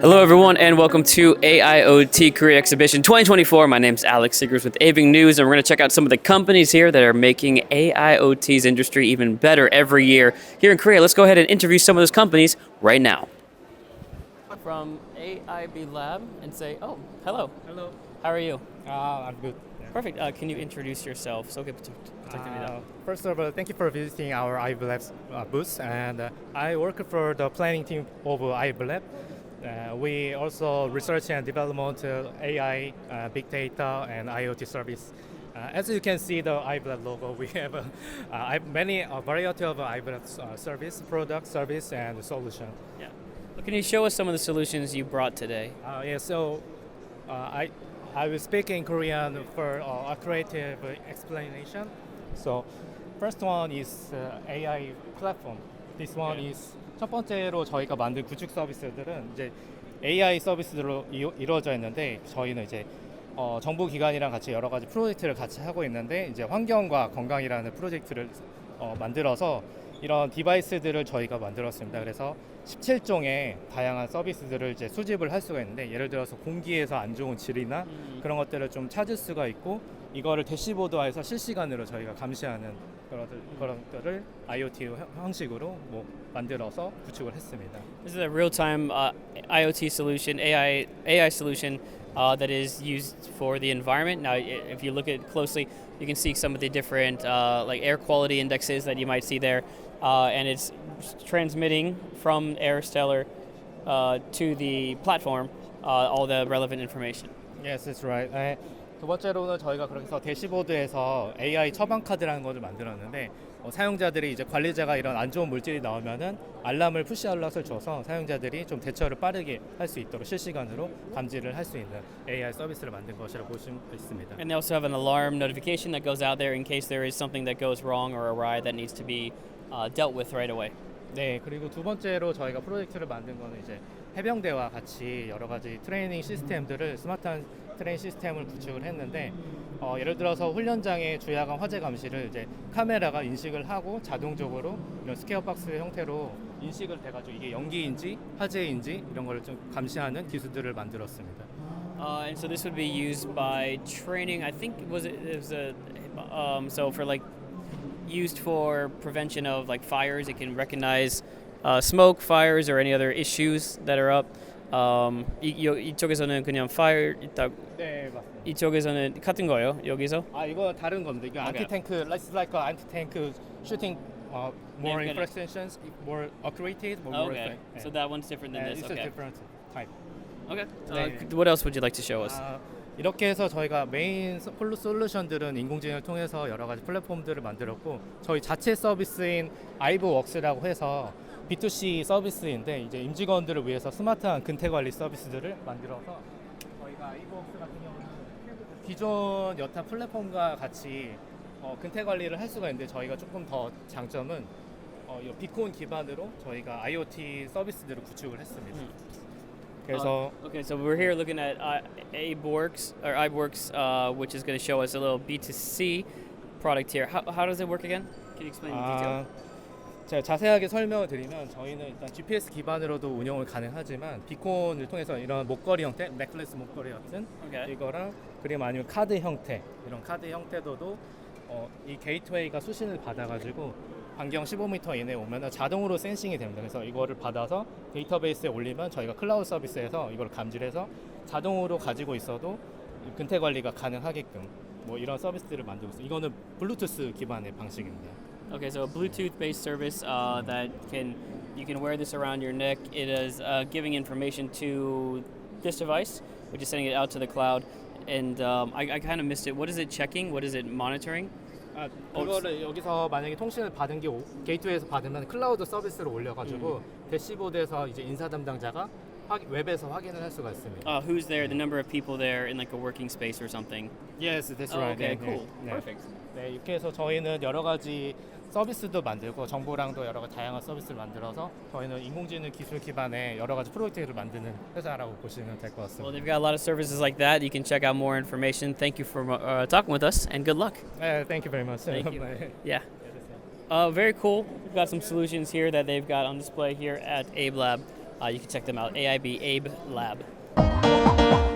Hello, everyone, and welcome to AIoT Korea Exhibition 2024. My name is Alex Siegers with Aving News, and we're going to check out some of the companies here that are making AIoT's industry even better every year here in Korea. Let's go ahead and interview some of those companies right now. From AIB Lab, and say, oh, hello. Hello. How are you? Uh, I'm good. Yeah. Perfect. Uh, can you introduce yourself? So, okay, uh, first of all, thank you for visiting our IBLab uh, booth, and uh, I work for the planning team of IBLab. Uh, we also research and development uh, AI, uh, big data, and IoT service. Uh, as you can see, the iBlab logo, we have uh, uh, many a variety of uh, service, product, service, and solution. Yeah. Well, can you show us some of the solutions you brought today? Uh, yeah, so uh, I I will speak in Korean for uh, a creative explanation. So first one is uh, AI platform. This one Okay. is 첫 번째로 저희가 만든 구축 서비스들은 이제 AI 서비스로 이- 이루어져 있는데 저희는 이제 어, 정부 기관이랑 같이 여러 가지 프로젝트를 같이 하고 있는데 이제 환경과 건강이라는 프로젝트를 어, 만들어서 이런 디바이스들을 저희가 만들었습니다. 그래서 17종의 다양한 서비스들을 이제 수집을 할 수가 있는데 예를 들어서 공기에서 안 좋은 질이나 그런 것들을 좀 찾을 수가 있고 이거를 대시보드화해서 실시간으로 저희가 감시하는 그런 그런 것들을 IoT 형- 형식으로 뭐 만들어서 구축을 했습니다. This is a real-time uh, IoT solution, AI AI solution uh, that is used for the environment. Now, i- if you look at it closely, you can see some of the different uh, like air quality indexes that you might see there, uh, and it's transmitting from Airstellar uh, to the platform uh, all the relevant information. Yes, that's right. 네, 두 번째로는 저희가 그래서 대시보드에서 AI 처방 카드라는 것을 만들었는데 어, 사용자들이 이제 관리자가 이런 안 좋은 물질이 나오면은 알람을 푸시 알람을 줘서 사용자들이 좀 대처를 빠르게 할 수 있도록 실시간으로 감지를 할 수 있는 AI 서비스를 만든 것이라고 보시면 있습니다. And they also have an alarm notification that goes out there in case there is something that goes wrong or awry that needs to be uh, dealt with right away. 네, 그리고 두 번째로 저희가 프로젝트를 만든 거는 이제 해병대와 같이 여러 가지 트레이닝 시스템들을 스마트한 트레이닝 시스템을 구축을 했는데 어, 예를 들어서 훈련장의 주야간 화재 감시를 이제 카메라가 인식을 하고 자동적으로 이런 스퀘어 박스 형태로 인식을 돼가지고 이게 연기인지 화재인지 이런 거를 좀 감시하는 기술들을 만들었습니다. Uh, and so this would be used by training. I think was it, it was a um, so for like used for prevention of like fires. It can recognize uh, smoke, fires, or any other issues that are up. Um, 이, 여, 이쪽에서는 그냥 fire 있다. 네, 맞습니다. 이쪽에서는 같은 거예요. 여기서. 아 이거 다른 겁니다. 이거 Okay. 안티탱크, it's like a anti-tank shooting. Uh, more Yeah, got it. infractions, more accurate, more, more Okay. effect- So that one's different than Yeah, this. it's a Okay. different type. Okay. 네. Uh, what else would you like to show us? 아, 이렇게 해서 저희가 메인 소- 폴로 솔루션들은 인공지능을 통해서 여러 가지 플랫폼들을 만들었고 저희 자체 서비스인 아이브웍스라고 해서 B2C 서비스인데 이제 임직원들을 위해서 스마트한 근태 관리 서비스들을 만들어서 저희가 아이브웍스 같은 경우는 기존 여타 플랫폼과 같이 어, 근태 관리를 할 수가 있는데 저희가 조금 더 장점은 어, 이 비콘 기반으로 저희가 IoT 서비스들을 구축을 했습니다. 그래서 Uh, okay, so we're here looking at uh, AbeWorks or iBeWorks, uh, which is going to show us a little B2C product here. How, how does it work again? Can you explain in detail? 아, 제가 자세하게 설명을 드리면 저희는 일단 GPS 기반으로도 운영을 가능하지만 비콘을 통해서 이런 목걸이 형태, 넥클래스 목걸이 같은 Okay. 이거랑 그리고 아니면 카드 형태 이런 카드 형태도도 어, 이 게이트웨이가 수신을 받아가지고 반경 15m 이내에 오면 자동으로 센싱이 됩니다. 그래서 이거를 받아서 데이터베이스에 올리면 저희가 클라우드 서비스에서 이걸 감지해서 자동으로 가지고 있어도 이 근태 관리가 가능하게끔 뭐 이런 서비스들을 만들고 있어요. 이거는 블루투스 기반의 방식입니다. Okay, so a Bluetooth-based service uh, that can you can wear this around your neck. It is uh, giving information to this device, which is sending it out to the cloud. And um, I, I kind of missed it. What is it checking? What is it monitoring? 아, 그거를 여기서 만약에 통신을 받은 게 오- 게이트웨이에서 받으면 클라우드 서비스로 올려가지고 대시보드에서 이제 인사 담당자가 확- 웹에서 확인을 할 수가 있습니다. Uh, who's there? The number of people there in like a working space or something. Yes, that's Oh, right. okay, 네, cool, 네. perfect. 네, 이렇게 해서 저희는 여러 가지 서비스도 만들고 정부랑도 여러 가지 다양한 서비스를 만들어서 저희는 인공지능 기술 기반의 여러 가지 프로젝트를 만드는 회사라고 보시면 될 것 Well, 같습니다. they've got a lot of services like that. You can check out more information. Thank you for uh, talking with us, and good luck. 네, thank you very much. Thank you. 네. Yeah. Uh, very cool. We've got some solutions here that they've got on display here at Abe Lab. Uh, you can check them out. AIB Abe Lab.